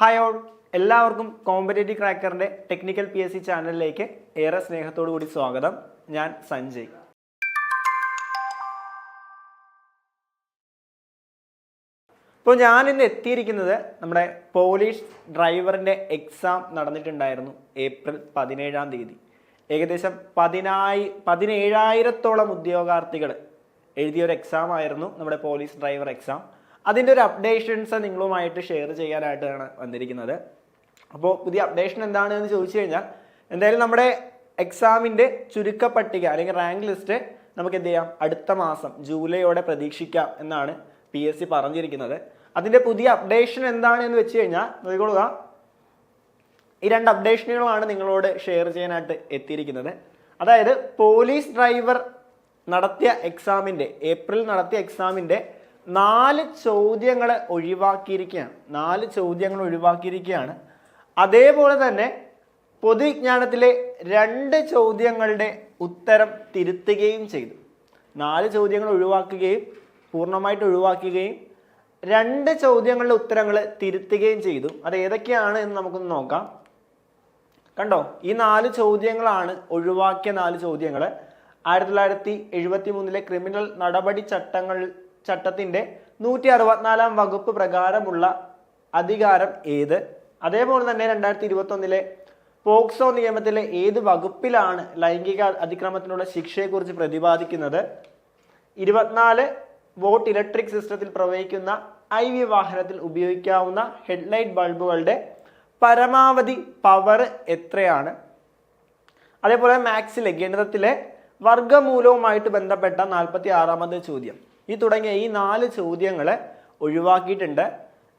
Hi all എല്ലാവർക്കും competitive ക്രാക്കറിന്റെ technical P S C ചാനലിലേക്ക് ഏറെ സ്നേഹത്തോടു കൂടി സ്വാഗതം. ഞാൻ സഞ്ജയ്. ഇപ്പോൾ ഞാൻ ഇന്ന് എത്തിയിരിക്കുന്നത് നമ്മുടെ പോലീസ് ഡ്രൈവറിന്റെ എക്സാം നടന്നിട്ടുണ്ടായിരുന്നു ഏപ്രിൽ പതിനേഴാം തീയതി. ഏകദേശം പതിനായി പതിനേഴായിരത്തോളം ഉദ്യോഗാർത്ഥികൾ എഴുതിയ ഒരു എക്സാം ആയിരുന്നു നമ്മുടെ പോലീസ് ഡ്രൈവർ എക്സാം അതിന്റെ ഒരു അപ്ഡേഷൻസ് നിങ്ങളുമായിട്ട് ഷെയർ ചെയ്യാനായിട്ടാണ് വന്നിരിക്കുന്നത്. അപ്പോൾ പുതിയ അപ്ഡേഷൻ എന്താണ് എന്ന് ചോദിച്ചു കഴിഞ്ഞാൽ എന്തായാലും നമ്മുടെ എക്സാമിന്റെ ചുരുക്കപ്പട്ടിക അല്ലെങ്കിൽ റാങ്ക് ലിസ്റ്റ് നമുക്ക് എന്ത് ചെയ്യാം? അടുത്ത മാസം ജൂലൈയോടെ പ്രതീക്ഷിക്കാം എന്നാണ് പി എസ് സി പറഞ്ഞിരിക്കുന്നത്. അതിന്റെ പുതിയ അപ്ഡേഷൻ എന്താണ് എന്ന് വെച്ച് കഴിഞ്ഞാൽ നോക്കിക്കൊള്ളുക ഈ രണ്ട് അപ്ഡേഷനുകളാണ് നിങ്ങളോട് ഷെയർ ചെയ്യാനായിട്ട് എത്തിയിരിക്കുന്നത്. അതായത് പോലീസ് ഡ്രൈവർ നടത്തിയ എക്സാമിന്റെ ഏപ്രിൽ നടത്തിയ എക്സാമിന്റെ നാല് ചോദ്യങ്ങൾ ഒഴിവാക്കിയിരിക്കുകയാണ്. നാല് ചോദ്യങ്ങൾ ഒഴിവാക്കിയിരിക്കുകയാണ്. അതേപോലെ തന്നെ പൊതുവിജ്ഞാനത്തിലെ രണ്ട് ചോദ്യങ്ങളുടെ ഉത്തരം തിരുത്തുകയും ചെയ്തു. നാല് ചോദ്യങ്ങൾ ഒഴിവാക്കുകയും പൂർണമായിട്ട് ഒഴിവാക്കുകയും രണ്ട് ചോദ്യങ്ങളുടെ ഉത്തരങ്ങൾ തിരുത്തുകയും ചെയ്തു. അത് ഏതൊക്കെയാണ് എന്ന് നമുക്കൊന്ന് നോക്കാം. കണ്ടോ? ഈ നാല് ചോദ്യങ്ങളാണ് ഒഴിവാക്കിയ നാല് ചോദ്യങ്ങൾ ആയിരത്തി തൊള്ളായിരത്തി എഴുപത്തി മൂന്നിലെ ക്രിമിനൽ നടപടി ചട്ടങ്ങൾ ചട്ടത്തിന്റെ നൂറ്റി അറുപത്തിനാലാം വകുപ്പ് പ്രകാരമുള്ള അധികാരം ഏത്? അതേപോലെ തന്നെ രണ്ടായിരത്തി ഇരുപത്തൊന്നിലെ പോക്സോ നിയമത്തിലെ ഏത് വകുപ്പിലാണ് ലൈംഗിക അതിക്രമത്തിനുള്ള ശിക്ഷയെക്കുറിച്ച് പ്രതിപാദിക്കുന്നത്? ഇരുപത്തിനാല് വോട്ട് ഇലക്ട്രിക് സിസ്റ്റത്തിൽ പ്രവഹിക്കുന്ന ഐ വി വാഹനത്തിൽ ഉപയോഗിക്കാവുന്ന ഹെഡ്ലൈറ്റ് ബൾബുകളുടെ പരമാവധി പവർ എത്രയാണ്? അതേപോലെ മാത്സിലെ ഗണിതത്തിലെ വർഗമൂലവുമായിട്ട് ബന്ധപ്പെട്ട നാൽപ്പത്തി ആറാമത് ചോദ്യം. ഈ തുടങ്ങിയ ഈ നാല് ചോദ്യങ്ങളെ ഒഴിവാക്കിയിട്ടുണ്ട്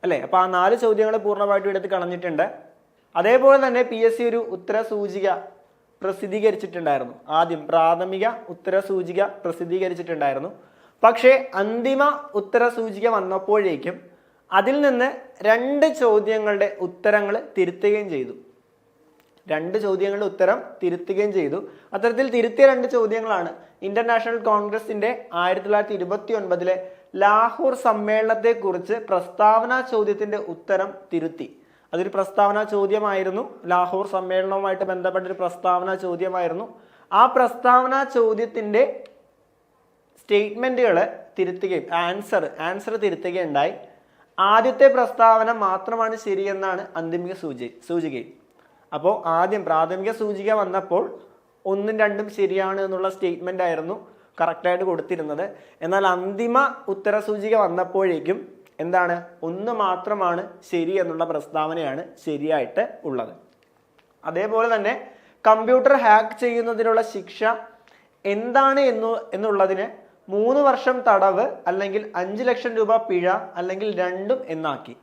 അല്ലേ? അപ്പോൾ ആ നാല് ചോദ്യങ്ങൾ പൂർണമായിട്ടും എടുത്ത് കളഞ്ഞിട്ടുണ്ട്. അതേപോലെ തന്നെ പി എസ് സി ഒരു ഉത്തര സൂചിക പ്രസിദ്ധീകരിച്ചിട്ടുണ്ടായിരുന്നു. ആദ്യം പ്രാഥമിക ഉത്തര സൂചിക പ്രസിദ്ധീകരിച്ചിട്ടുണ്ടായിരുന്നു. പക്ഷേ അന്തിമ ഉത്തര സൂചിക വന്നപ്പോഴേക്കും അതിൽ നിന്ന് രണ്ട് ചോദ്യങ്ങളുടെ ഉത്തരങ്ങൾ തിരുത്തുകയും ചെയ്തു. രണ്ട് ചോദ്യങ്ങളുടെ ഉത്തരം തിരുത്തുകയും ചെയ്തു. അത്തരത്തിൽ തിരുത്തിയ രണ്ട് ചോദ്യങ്ങളാണ് ഇന്റർനാഷണൽ കോൺഗ്രസിന്റെ ആയിരത്തി തൊള്ളായിരത്തി ഇരുപത്തി ഒൻപതിലെ ലാഹോർ സമ്മേളനത്തെക്കുറിച്ച് പ്രസ്താവന ചോദ്യത്തിന്റെ ഉത്തരം തിരുത്തി. അതൊരു പ്രസ്താവന ചോദ്യമായിരുന്നു. ലാഹോർ സമ്മേളനവുമായിട്ട് ബന്ധപ്പെട്ട ഒരു പ്രസ്താവന ചോദ്യമായിരുന്നു. ആ പ്രസ്താവന ചോദ്യത്തിന്റെ സ്റ്റേറ്റ്മെന്റുകൾ തിരുത്തുകയും ആൻസർ ആൻസർ തിരുത്തുകയുണ്ടായി. ആദ്യത്തെ പ്രസ്താവന മാത്രമാണ് ശരിയെന്നാണ് അന്തിമിക സൂചി സൂചികയും അപ്പോൾ ആദ്യം പ്രാഥമിക സൂചിക വന്നപ്പോൾ ഒന്നും രണ്ടും ശരിയാണ് എന്നുള്ള സ്റ്റേറ്റ്മെന്റ് ആയിരുന്നു കറക്റ്റായിട്ട് കൊടുത്തിരുന്നത്. എന്നാൽ അന്തിമ ഉത്തര സൂചിക വന്നപ്പോഴേക്കും എന്താണ്? ഒന്ന് മാത്രമാണ് ശരി എന്നുള്ള പ്രസ്താവനയാണ് ശരിയായിട്ട് ഉള്ളത്. അതേപോലെ തന്നെ കമ്പ്യൂട്ടർ ഹാക്ക് ചെയ്യുന്നതിനുള്ള ശിക്ഷ എന്താണ് എന്നു എന്നുള്ളതിന് മൂന്ന് വർഷം തടവ് അല്ലെങ്കിൽ അഞ്ച് ലക്ഷം രൂപ പിഴ അല്ലെങ്കിൽ രണ്ടും എന്നാക്കി.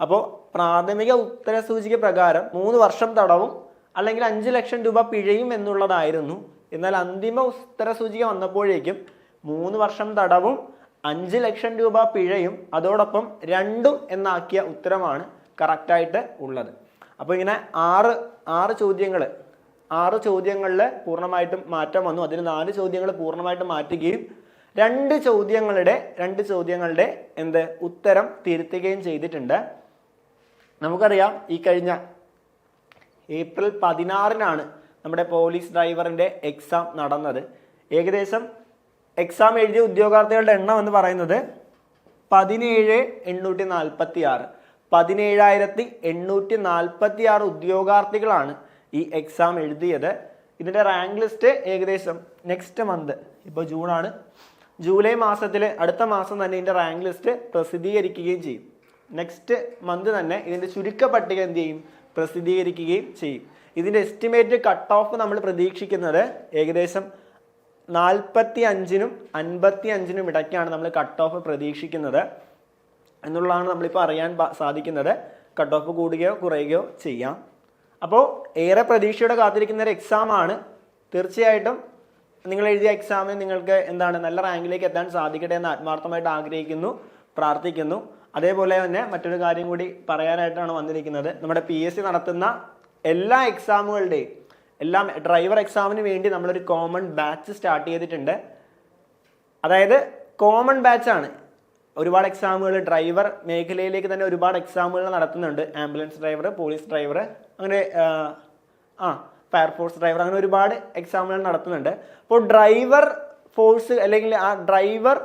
അപ്പോൾ പ്രാഥമിക ഉത്തര സൂചിക പ്രകാരം മൂന്ന് വർഷം തടവും അല്ലെങ്കിൽ അഞ്ച് ലക്ഷം രൂപ പിഴയും എന്നുള്ളതായിരുന്നു. എന്നാൽ അന്തിമ ഉത്തര സൂചിക വന്നപ്പോഴേക്കും മൂന്ന് വർഷം തടവും അഞ്ച് ലക്ഷം രൂപ പിഴയും അതോടൊപ്പം രണ്ടും എന്നാക്കിയ ഉത്തരമാണ് കറക്റ്റായിട്ട് ഉള്ളത്. അപ്പോൾ ഇങ്ങനെ ആറ് ആറ് ചോദ്യങ്ങൾ ആറ് ചോദ്യങ്ങളിൽ പൂർണമായിട്ടും മാറ്റം വന്നു. അതിൽ നാല് ചോദ്യങ്ങൾ പൂർണമായിട്ടും മാറ്റുകയും രണ്ട് ചോദ്യങ്ങളുടെ രണ്ട് ചോദ്യങ്ങളുടെ എന്ത്? ഉത്തരം തിരുത്തുകയും ചെയ്തിട്ടുണ്ട്. നമുക്കറിയാം ഈ കഴിഞ്ഞ ഏപ്രിൽ പതിനാറിനാണ് നമ്മുടെ പോലീസ് ഡ്രൈവറിന്റെ എക്സാം നടന്നത്. ഏകദേശം എക്സാം എഴുതിയ ഉദ്യോഗാർത്ഥികളുടെ എണ്ണം എന്ന് പറയുന്നത് പതിനേഴ് എണ്ണൂറ്റി നാൽപ്പത്തി ആറ് പതിനേഴായിരത്തി എണ്ണൂറ്റി നാൽപ്പത്തി ആറ് ഉദ്യോഗാർത്ഥികളാണ് ഈ എക്സാം എഴുതിയത്. ഇതിന്റെ റാങ്ക് ലിസ്റ്റ് ഏകദേശം നെക്സ്റ്റ് മന്ത് ഇപ്പോൾ ജൂണാണ് ജൂലൈ മാസത്തിൽ അടുത്ത മാസം തന്നെ ഇതിന്റെ റാങ്ക് ലിസ്റ്റ് പ്രസിദ്ധീകരിക്കുകയും ചെയ്യും. നെക്സ്റ്റ് മന്ത് തന്നെ ഇതിന്റെ ചുരുക്ക പട്ടിക എന്ത് ചെയ്യും? പ്രസിദ്ധീകരിക്കുകയും ചെയ്യും. ഇതിന്റെ എസ്റ്റിമേറ്റ് കട്ട് ഓഫ് നമ്മൾ പ്രതീക്ഷിക്കുന്നത് ഏകദേശം നാൽപ്പത്തി അഞ്ചിനും അൻപത്തി അഞ്ചിനും ഇടയ്ക്കാണ് നമ്മൾ കട്ട് ഓഫ് പ്രതീക്ഷിക്കുന്നത്. എന്നുള്ളതാണ് നമ്മളിപ്പോൾ അറിയാൻ സാധിക്കുന്നത്. കട്ട് ഓഫ് കൂടുകയോ കുറയുകയോ ചെയ്യാം. അപ്പോൾ ഏറെ പ്രതീക്ഷയോടെ കാത്തിരിക്കുന്ന ഒരു എക്സാം ആണ്. തീർച്ചയായിട്ടും നിങ്ങൾ എഴുതിയ എക്സാമിന് നിങ്ങൾക്ക് എന്താണ് നല്ല റാങ്കിലേക്ക് എത്താൻ സാധിക്കട്ടെ എന്ന് ആത്മാർത്ഥമായിട്ട് ആഗ്രഹിക്കുന്നു പ്രാർത്ഥിക്കുന്നു. അതേപോലെ തന്നെ മറ്റൊരു കാര്യം കൂടി പറയാനായിട്ടാണ് വന്നിരിക്കുന്നത്. നമ്മുടെ പി എസ് സി നടത്തുന്ന എല്ലാ എക്സാമുകളുടെയും എല്ലാം ഡ്രൈവർ എക്സാമിന് വേണ്ടി നമ്മളൊരു കോമൺ ബാച്ച് സ്റ്റാർട്ട് ചെയ്തിട്ടുണ്ട്. അതായത് കോമൺ ബാച്ചാണ് ഒരുപാട് എക്സാമുകൾ ഡ്രൈവർ മേഖലയിലേക്ക് തന്നെ ഒരുപാട് എക്സാമുകൾ നടത്തുന്നുണ്ട്. ആംബുലൻസ് ഡ്രൈവർ പോലീസ് ഡ്രൈവർ അങ്ങനെ ആ ഫയർഫോഴ്സ് ഡ്രൈവർ അങ്ങനെ ഒരുപാട് എക്സാമുകൾ നടത്തുന്നുണ്ട്. അപ്പോൾ ഡ്രൈവർ ഫോഴ്സ് അല്ലെങ്കിൽ ആ ഡ്രൈവർ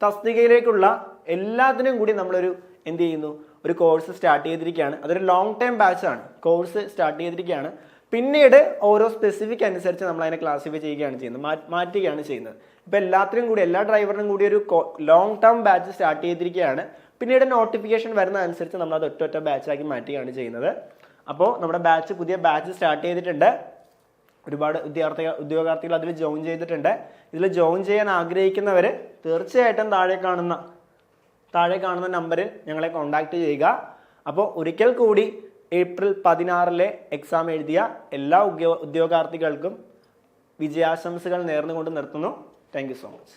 തസ്തികയിലേക്കുള്ള എല്ലാത്തിനും കൂടി നമ്മളൊരു എന്ത് ചെയ്യുന്നു? ഒരു കോഴ്സ് സ്റ്റാർട്ട് ചെയ്തിരിക്കുകയാണ്. അതൊരു ലോങ് ടൈം ബാച്ചാണ് കോഴ്സ് സ്റ്റാർട്ട് ചെയ്തിരിക്കുകയാണ്. പിന്നീട് ഓരോ സ്പെസിഫിക് അനുസരിച്ച് നമ്മൾ അതിനെ ക്ലാസിഫൈ ചെയ്യുകയാണ് ചെയ്യുന്നത്. മാറ്റുകയാണ് ചെയ്യുന്നത്. ഇപ്പം എല്ലാത്തിനും കൂടി എല്ലാ ഡ്രൈവറിനും കൂടി ഒരു ലോങ് ടേം ബാച്ച് സ്റ്റാർട്ട് ചെയ്തിരിക്കുകയാണ്. പിന്നീട് നോട്ടിഫിക്കേഷൻ വരുന്ന അനുസരിച്ച് നമ്മൾ അത് ഒറ്റ ഒറ്റ ബാച്ചാക്കി മാറ്റുകയാണ് ചെയ്യുന്നത്. അപ്പോൾ നമ്മുടെ ബാച്ച് പുതിയ ബാച്ച് സ്റ്റാർട്ട് ചെയ്തിട്ടുണ്ട്. ഒരുപാട് വിദ്യാർത്ഥികൾ ഉദ്യോഗാർത്ഥികൾ അതിൽ ജോയിൻ ചെയ്തിട്ടുണ്ട്. ഇതിൽ ജോയിൻ ചെയ്യാൻ ആഗ്രഹിക്കുന്നവർ തീർച്ചയായിട്ടും താഴെ കാണുന്ന താഴെ കാണുന്ന നമ്പറിൽ ഞങ്ങളെ കോൺടാക്റ്റ് ചെയ്യുക. അപ്പോൾ ഒരിക്കൽ കൂടി ഏപ്രിൽ പതിനാറിലെ എക്സാം എഴുതിയ എല്ലാ ഉദ്യോഗാർത്ഥികൾക്കും വിജയാശംസകൾ നേർന്നുകൊണ്ട് നിർത്തുന്നു. Thank so much